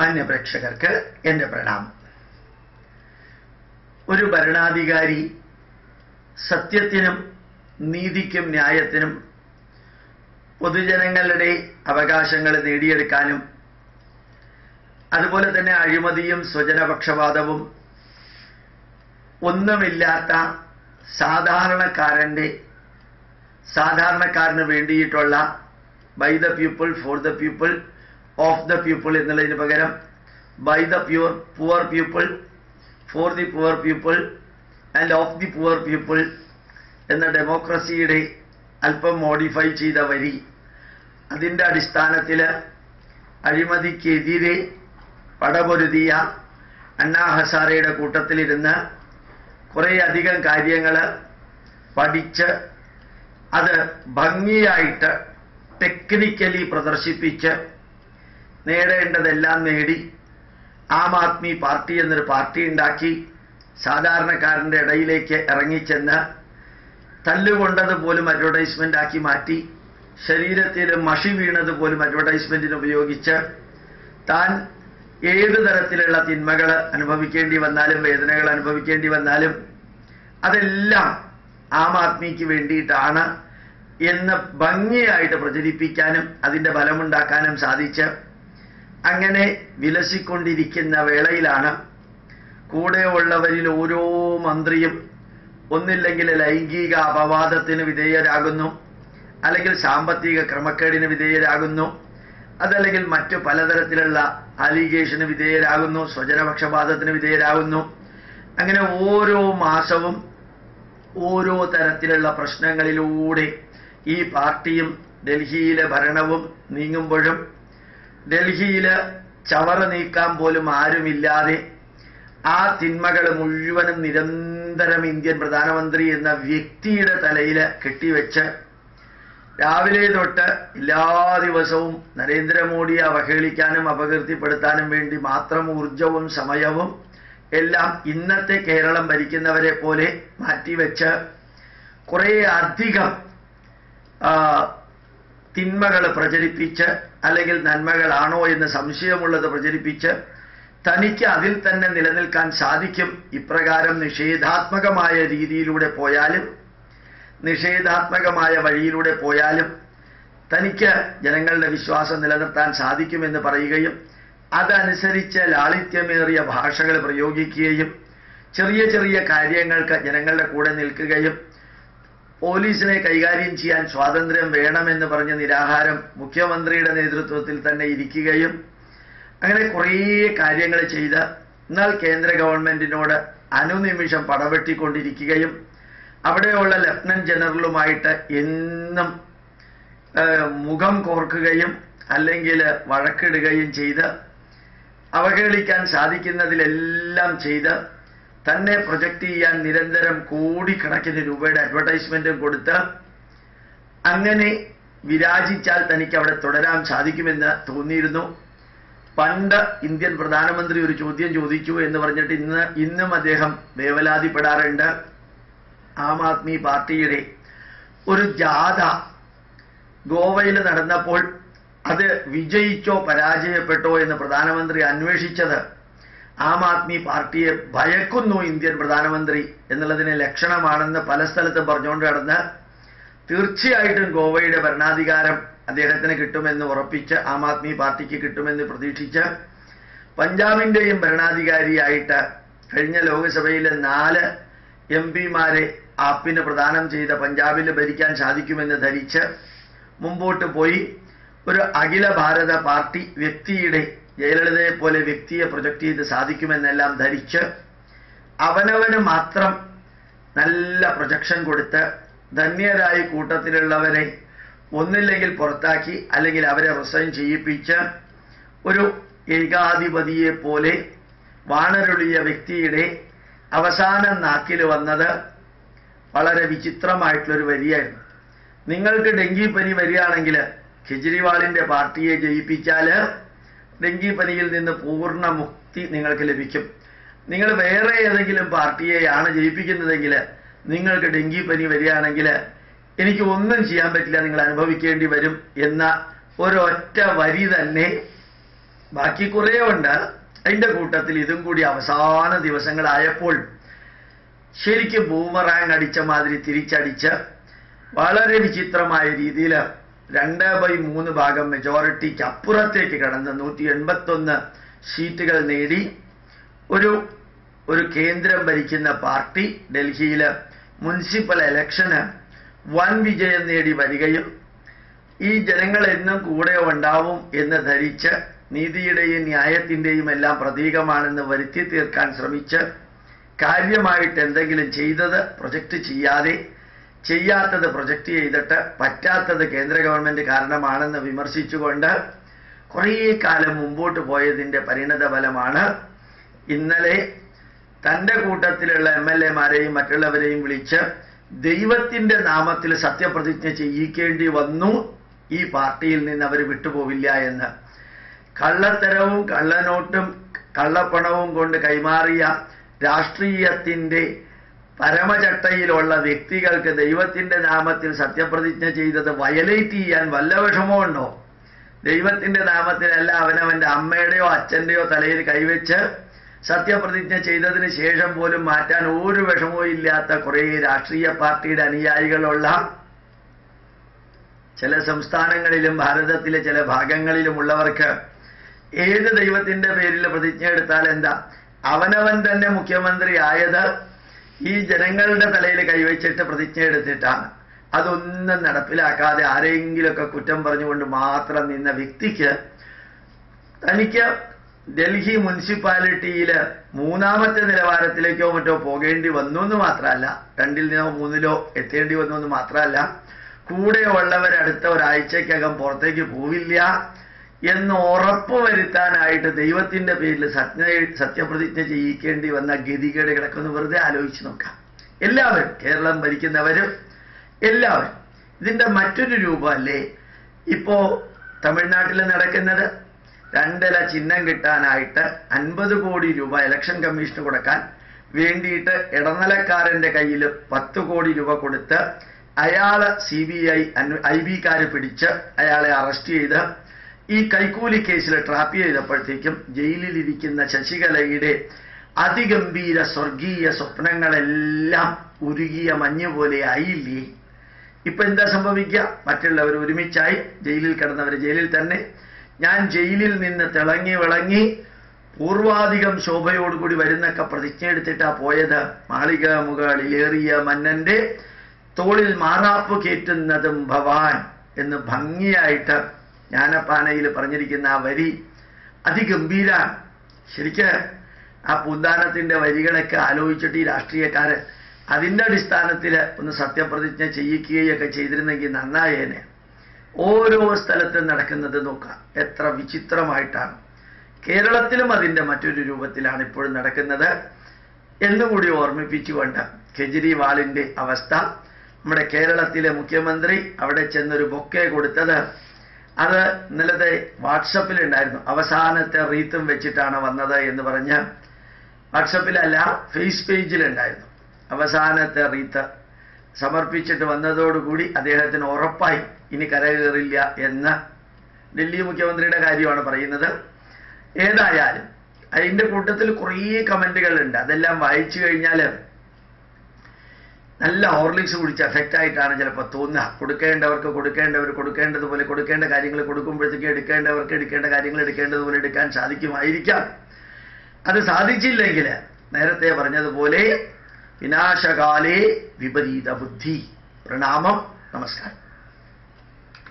മാന്യപ്രേക്ഷകർക്ക് എന്റെ പ്രണാമം. ഒരു ഭരണാധികാരി സത്യത്തിനും നീതിക്കും ന്യായത്തിനും പൊതുജനങ്ങളുടെ അവകാശങ്ങൾ നേടിയെടുക്കാനും അതുപോലെ തന്നെ അഴിമതിയും സ്വജനപക്ഷപാതവും ഒന്നുമില്ലാത്ത സാധാരണക്കാരന്റെ സാധാരണക്കാരന് വേണ്ടിയിട്ടുള്ള by the people for the people of the people എന്നുള്ളതിന് പകരം by the pure poor people for the poor people and of the poor people എന്ന ഡെമോക്രസിയുടെ അല്പം മോഡിഫൈ ചെയ്ത വരി. അതിന്റെ അടിസ്ഥാനത്തിൽ അഴിമതിക്കെതിരെ പടപൊരുതിയ അണ്ണാ ഹസാറയുടെ കൂട്ടത്തിലിരുന്ന് കുറേയധികം കാര്യങ്ങൾ പഠിച്ച് അത് ഭംഗിയായിട്ട് ടെക്നിക്കലി പ്രദർശിപ്പിച്ച് നേടേണ്ടതെല്ലാം നേടി ആം ആദ്മി പാർട്ടി എന്നൊരു പാർട്ടി ഉണ്ടാക്കി സാധാരണക്കാരന്റെ ഇടയിലേക്ക് ഇറങ്ങിച്ചെന്ന് തല്ലുകൊണ്ടത് പോലും അഡ്വർടൈസ്മെന്റ് ആക്കി മാറ്റി ശരീരത്തിൽ മഷി വീണത് പോലും അഡ്വർടൈസ്മെന്റിന് ഉപയോഗിച്ച് താൻ ഏത് തരത്തിലുള്ള തിന്മകൾ അനുഭവിക്കേണ്ടി വന്നാലും വേദനകൾ അനുഭവിക്കേണ്ടി വന്നാലും അതെല്ലാം ആം ആദ്മിക്ക് വേണ്ടിയിട്ടാണ് എന്ന് ഭംഗിയായിട്ട് പ്രചരിപ്പിക്കാനും അതിന്റെ ഫലമുണ്ടാക്കാനും സാധിച്ച് അങ്ങനെ വിലസിക്കൊണ്ടിരിക്കുന്ന വേളയിലാണ് കൂടെ ഉള്ളവരിൽ ഓരോ മന്ത്രിയും ഒന്നില്ലെങ്കിൽ ലൈംഗിക അപവാദത്തിന് വിധേയരാകുന്നു അല്ലെങ്കിൽ സാമ്പത്തിക ക്രമക്കേടിന് വിധേയരാകുന്നു അതല്ലെങ്കിൽ മറ്റു പലതരത്തിലുള്ള അലിഗേഷന് വിധേയരാകുന്നു സ്വജനപക്ഷപാതത്തിന് വിധേയരാകുന്നു. അങ്ങനെ ഓരോ മാസവും ഓരോ തരത്തിലുള്ള പ്രശ്നങ്ങളിലൂടെ ഈ പാർട്ടിയും ഡൽഹിയിലെ ഭരണവും നീങ്ങുമ്പോഴും ഡൽഹിയിൽ ചവറ് നീക്കാൻ പോലും ആരുമില്ലാതെ ആ തിന്മകൾ മുഴുവനും നിരന്തരം ഇന്ത്യൻ പ്രധാനമന്ത്രി എന്ന വ്യക്തിയുടെ തലയിൽ കെട്ടിവെച്ച് രാവിലെ തൊട്ട് എല്ലാ ദിവസവും നരേന്ദ്രമോദിയെ അവഹേളിക്കാനും അപകീർത്തിപ്പെടുത്താനും വേണ്ടി മാത്രം ഊർജവും സമയവും എല്ലാം ഇന്നത്തെ കേരളം ഭരിക്കുന്നവരെ പോലെ മാറ്റിവെച്ച് കുറേ അധികം തിന്മകൾ പ്രചരിപ്പിച്ച് അല്ലെങ്കിൽ നന്മകളാണോ എന്ന് സംശയമുള്ളത് പ്രചരിപ്പിച്ച് തനിക്ക് അതിൽ തന്നെ നിലനിൽക്കാൻ സാധിക്കും. ഇപ്രകാരം നിഷേധാത്മകമായ രീതിയിലൂടെ പോയാലും നിഷേധാത്മകമായ വഴിയിലൂടെ പോയാലും തനിക്ക് ജനങ്ങളുടെ വിശ്വാസം നിലനിർത്താൻ സാധിക്കുമെന്ന് പറയുകയും അതനുസരിച്ച് ലാളിത്യമേറിയ ഭാഷകൾ പ്രയോഗിക്കുകയും ചെറിയ ചെറിയ കാര്യങ്ങൾക്ക് ജനങ്ങളുടെ കൂടെ നിൽക്കുകയും പോലീസിനെ കൈകാര്യം ചെയ്യാൻ സ്വാതന്ത്ര്യം വേണമെന്ന് പറഞ്ഞ നിരാഹാരം മുഖ്യമന്ത്രിയുടെ നേതൃത്വത്തിൽ തന്നെ ഇരിക്കുകയും അങ്ങനെ കുറേ കാര്യങ്ങൾ ചെയ്ത് എന്നാൽ കേന്ദ്ര ഗവൺമെന്റിനോട് അനുനിമിഷം പടവെട്ടിക്കൊണ്ടിരിക്കുകയും അവിടെയുള്ള ലഫ്റ്റനന്റ് ജനറലുമായിട്ട് എന്നും മുഖം കോർക്കുകയും അല്ലെങ്കിൽ വഴക്കിടുകയും ചെയ്ത് അവഹേളിക്കാൻ സാധിക്കുന്നതിലെല്ലാം ചെയ്ത് തന്നെ പ്രൊജക്റ്റ് ചെയ്യാൻ നിരന്തരം കോടിക്കണക്കിന് രൂപയുടെ അഡ്വർടൈസ്മെന്റും കൊടുത്ത് അങ്ങനെ വിരാജിച്ചാൽ തനിക്ക് അവിടെ തുടരാൻ സാധിക്കുമെന്ന് തോന്നിയിരുന്നു. പണ്ട് ഇന്ത്യൻ പ്രധാനമന്ത്രി ഒരു ചോദ്യം ചോദിച്ചു എന്ന് പറഞ്ഞിട്ട് ഇന്ന് ഇന്നും അദ്ദേഹം വേവലാതിപ്പെടാറുണ്ട്. ആം ആദ്മി പാർട്ടിയുടെ ഒരു ജാഥ ഗോവയിൽ നടന്നപ്പോൾ അത് വിജയിച്ചോ പരാജയപ്പെട്ടോ എന്ന് പ്രധാനമന്ത്രി അന്വേഷിച്ചത് ആം ആദ്മി പാർട്ടിയെ ഭയക്കുന്നു ഇന്ത്യൻ പ്രധാനമന്ത്രി എന്നുള്ളതിന് ലക്ഷണമാണെന്ന് പല സ്ഥലത്തും പറഞ്ഞുകൊണ്ട് കിടന്ന് തീർച്ചയായിട്ടും ഗോവയുടെ ഭരണാധികാരം അദ്ദേഹത്തിന് കിട്ടുമെന്ന് ഉറപ്പിച്ച് ആം ആദ്മി പാർട്ടിക്ക് കിട്ടുമെന്ന് പ്രതീക്ഷിച്ച് പഞ്ചാബിന്റെയും ഭരണാധികാരിയായിട്ട് കഴിഞ്ഞ ലോക്സഭയിലെ നാല് എം പിമാരെ ആപ്പിന് പ്രദാനം ചെയ്ത പഞ്ചാബിൽ ഭരിക്കാൻ സാധിക്കുമെന്ന് ധരിച്ച് മുമ്പോട്ട് പോയി. ഒരു അഖില ഭാരത പാർട്ടി വ്യക്തിയുടെ ജയലളിതയെ പോലെ വ്യക്തിയെ പ്രൊജക്റ്റ് ചെയ്ത് സാധിക്കുമെന്നെല്ലാം ധരിച്ച് അവനവന് മാത്രം നല്ല പ്രൊജക്ഷൻ കൊടുത്ത് ധന്യരായി കൂട്ടത്തിലുള്ളവരെ ഒന്നില്ലെങ്കിൽ പുറത്താക്കി അല്ലെങ്കിൽ അവരെ റിസൈൻ ചെയ്യിപ്പിച്ച് ഒരു ഏകാധിപതിയെ പോലെ വാണരുളിയ വ്യക്തിയുടെ അവസാന നാക്കിൽ വന്നത് വളരെ വിചിത്രമായിട്ടുള്ളൊരു വരിയായിരുന്നു. നിങ്ങൾക്ക് ഡെങ്കിപ്പനി വരികയാണെങ്കിൽ കെജ്രിവാളിന്റെ പാർട്ടിയെ ജയിപ്പിച്ചാൽ ഡെങ്കിപ്പനിയിൽ നിന്ന് പൂർണ മുക്തി നിങ്ങൾക്ക് ലഭിക്കും. നിങ്ങൾ വേറെ ഏതെങ്കിലും പാർട്ടിയെയാണ് ജയിപ്പിക്കുന്നതെങ്കിൽ നിങ്ങൾക്ക് ഡെങ്കിപ്പനി വരികയാണെങ്കിൽ എനിക്ക് ഒന്നും ചെയ്യാൻ പറ്റില്ല നിങ്ങൾ അനുഭവിക്കേണ്ടി വരും എന്ന ഒരൊറ്റ വരി തന്നെ ബാക്കി കുറേ ഉണ്ട്. അതിന്റെ കൂട്ടത്തിൽ ഇതും കൂടി അവസാന ദിവസങ്ങളായപ്പോൾ ശരിക്കും ബൂമറാങ് അടിച്ച മാതിരി തിരിച്ചടിച്ച് വളരെ വിചിത്രമായ രീതിയിൽ രണ്ട് ബൈ മൂന്ന് ഭാഗം മെജോറിറ്റിക്ക് അപ്പുറത്തേക്ക് കടന്ന് നൂറ്റി എൺപത്തൊന്ന് സീറ്റുകൾ നേടി. ഒരു ഒരു കേന്ദ്രം ഭരിക്കുന്ന പാർട്ടി ഡൽഹിയിലെ മുനിസിപ്പൽ ഇലക്ഷന് വൻ വിജയം നേടി വരികയും ഈ ജനങ്ങൾ എന്നും കൂടെ ഉണ്ടാവും എന്ന് ധരിച്ച് നീതിയുടെയും ന്യായത്തിന്റെയും എല്ലാം പ്രതീകമാണെന്ന് വരുത്തി തീർക്കാൻ ശ്രമിച്ച് കാര്യമായിട്ട് എന്തെങ്കിലും ചെയ്തത് പ്രൊജക്റ്റ് ചെയ്യാതെ ചെയ്യാത്തത് പ്രൊജക്റ്റ് ചെയ്തിട്ട് പറ്റാത്തത് കേന്ദ്ര ഗവൺമെന്റ് കാരണമാണെന്ന് വിമർശിച്ചുകൊണ്ട് കുറേ കാലം മുമ്പോട്ട് പോയതിന്റെ പരിണത ഫലമാണ് ഇന്നലെ തന്റെ കൂട്ടത്തിലുള്ള എം എൽ എമാരെയും മറ്റുള്ളവരെയും വിളിച്ച് ദൈവത്തിന്റെ നാമത്തിൽ സത്യപ്രതിജ്ഞ ചെയ്യിക്കേണ്ടി വന്നു. ഈ പാർട്ടിയിൽ നിന്ന് അവർ വിട്ടുപോവില്ല എന്ന്. കള്ളത്തരവും കള്ളനോട്ടും കള്ളപ്പണവും കൊണ്ട് കൈമാറിയ രാഷ്ട്രീയത്തിന്റെ പരമചട്ടയിലുള്ള വ്യക്തികൾക്ക് ദൈവത്തിന്റെ നാമത്തിൽ സത്യപ്രതിജ്ഞ ചെയ്തത് വയലേറ്റ് ചെയ്യാൻ വല്ല വിഷമമുണ്ടോ ദൈവത്തിന്റെ നാമത്തിലല്ല അവനവന്റെ അമ്മയുടെയോ അച്ഛന്റെയോ തലയിൽ കൈവച്ച് സത്യപ്രതിജ്ഞ ചെയ്തതിന് ശേഷം പോലും മാറ്റാൻ ഒരു വിഷമവും ഇല്ലാത്ത കുറേ രാഷ്ട്രീയ പാർട്ടിയുടെ അനുയായികളുള്ള ചില സംസ്ഥാനങ്ങളിലും ഭാരതത്തിലെ ചില ഭാഗങ്ങളിലുമുള്ളവർക്ക് ഏത് ദൈവത്തിന്റെ പേരിൽ പ്രതിജ്ഞ എടുത്താൽ എന്താ? അവനവൻ തന്നെ മുഖ്യമന്ത്രി ആയത് ഈ ജനങ്ങളുടെ തലയിൽ കൈവച്ചിട്ട് പ്രതിജ്ഞ എടുത്തിട്ടാണ്. അതൊന്നും നടപ്പിലാക്കാതെ ആരെങ്കിലുമൊക്കെ കുറ്റം പറഞ്ഞുകൊണ്ട് മാത്രം നിന്ന വ്യക്തിക്ക് തനിക്ക് ഡൽഹി മുനിസിപ്പാലിറ്റിയിൽ മൂന്നാമത്തെ നിലവാരത്തിലേക്കോ മറ്റോ പോകേണ്ടി വന്നു എന്ന് മാത്രമല്ല നിന്നോ മൂന്നിലോ എത്തേണ്ടി വന്നു എന്ന് മാത്രമല്ല കൂടെയുള്ളവരടുത്ത ഒരാഴ്ചക്കകം പുറത്തേക്ക് പോവില്ല. എന്ന് ഉറപ്പ് വരുത്താനായിട്ട് ദൈവത്തിന്റെ പേരിൽ സത്യ സത്യപ്രതിജ്ഞ ചെയ്യിക്കേണ്ടി വന്ന ഗതികേട് കിടക്കുന്നു. വെറുതെ ആലോചിച്ച് നോക്കാം. എല്ലാവരും കേരളം ഭരിക്കുന്നവരും എല്ലാവരും ഇതിന്റെ മറ്റൊരു രൂപമല്ലേ? ഇപ്പോ തമിഴ്നാട്ടിൽ നടക്കുന്നത് രണ്ടില ചിഹ്നം കിട്ടാനായിട്ട് അൻപത് കോടി രൂപ ഇലക്ഷൻ കമ്മീഷന് കൊടുക്കാൻ വേണ്ടിയിട്ട് ഇടനിലക്കാരന്റെ കയ്യിൽ പത്ത് കോടി രൂപ കൊടുത്ത് അയാളെ സി ബി ഐ ഐ ബിക്കാർ പിടിച്ച് അയാളെ അറസ്റ്റ് ചെയ്ത് ഈ കൈക്കൂലി കേസിൽ ട്രാപ്പ് ചെയ്തപ്പോഴത്തേക്കും ജയിലിലിരിക്കുന്ന ശശികലയുടെ അതിഗംഭീര സ്വർഗീയ സ്വപ്നങ്ങളെല്ലാം ഉരുകിയ മഞ്ഞ് പോലെ ആയില്ലേ? ഇപ്പൊ എന്താ സംഭവിക്കുക? മറ്റുള്ളവർ ഒരുമിച്ചായി ജയിലിൽ കിടന്നവർ ജയിലിൽ തന്നെ. ഞാൻ ജയിലിൽ നിന്ന് തിളങ്ങി വിളങ്ങി പൂർവാധികം ശോഭയോടുകൂടി വരുന്നൊക്കെ പ്രതിജ്ഞ എടുത്തിട്ടാ പോയത്. മാളിക മുകളിലേറിയ മന്നന്റെ തോളിൽ മാറാപ്പ് കയറ്റുന്നതും ഭവാൻ എന്ന് ഭംഗിയായിട്ട് ജ്ഞാനപ്പാനയിൽ പറഞ്ഞിരിക്കുന്ന ആ വരി അതിഗംഭീര ശരിക്ക് ആ പൂന്താനത്തിന്റെ വരികളൊക്കെ ആലോചിച്ചിട്ട് ഈ രാഷ്ട്രീയക്കാര് അതിന്റെ അടിസ്ഥാനത്തിൽ ഒന്ന് സത്യപ്രതിജ്ഞ ചെയ്യിക്കുകയൊക്കെ ചെയ്തിരുന്നെങ്കിൽ നന്നായേനെ. ഓരോ സ്ഥലത്തും നടക്കുന്നത് നോക്കാം. എത്ര വിചിത്രമായിട്ടാണ്. കേരളത്തിലും അതിന്റെ മറ്റൊരു രൂപത്തിലാണ് ഇപ്പോഴും നടക്കുന്നത്. എന്നുകൂടി ഓർമ്മിപ്പിച്ചുകൊണ്ട് കെജ്രിവാളിന്റെ അവസ്ഥ. നമ്മുടെ കേരളത്തിലെ മുഖ്യമന്ത്രി അവിടെ ചെന്നൊരു ബൊക്കെ കൊടുത്തത് അത് ഇന്നലത്തെ വാട്സപ്പിലുണ്ടായിരുന്നു. അവസാനത്തെ റീത്തും വെച്ചിട്ടാണ് വന്നത് എന്ന് പറഞ്ഞ് വാട്സപ്പിലല്ല ഫേസ് പേജിലുണ്ടായിരുന്നു. അവസാനത്തെ റീത്ത് സമർപ്പിച്ചിട്ട് വന്നതോടുകൂടി അദ്ദേഹത്തിന് ഉറപ്പായി ഇനി കരകയറില്ല എന്ന് ഡൽഹി മുഖ്യമന്ത്രിയുടെ കാര്യമാണ് പറയുന്നത്. ഏതായാലും അതിന്റെ കൂട്ടത്തിൽ കുറേ കമന്റുകളുണ്ട് അതെല്ലാം വായിച്ചു കഴിഞ്ഞാൽ നല്ല ഹോർലിക്സ് കുടിച്ച് എഫക്റ്റ് ആയിട്ടാണ് ചിലപ്പോൾ തോന്നുക. കൊടുക്കേണ്ടവർക്ക് കൊടുക്കേണ്ടവർ കൊടുക്കേണ്ടതുപോലെ കൊടുക്കേണ്ട കാര്യങ്ങൾ കൊടുക്കുമ്പോഴത്തേക്ക് എടുക്കേണ്ടവർക്ക് എടുക്കേണ്ട കാര്യങ്ങൾ എടുക്കേണ്ടതുപോലെ എടുക്കാൻ സാധിക്കുമായിരിക്കാം. അത് സാധിച്ചില്ലെങ്കിൽ നേരത്തെ പറഞ്ഞതുപോലെ വിനാശകാലേ വിപരീത ബുദ്ധി. പ്രണാമം. നമസ്കാരം.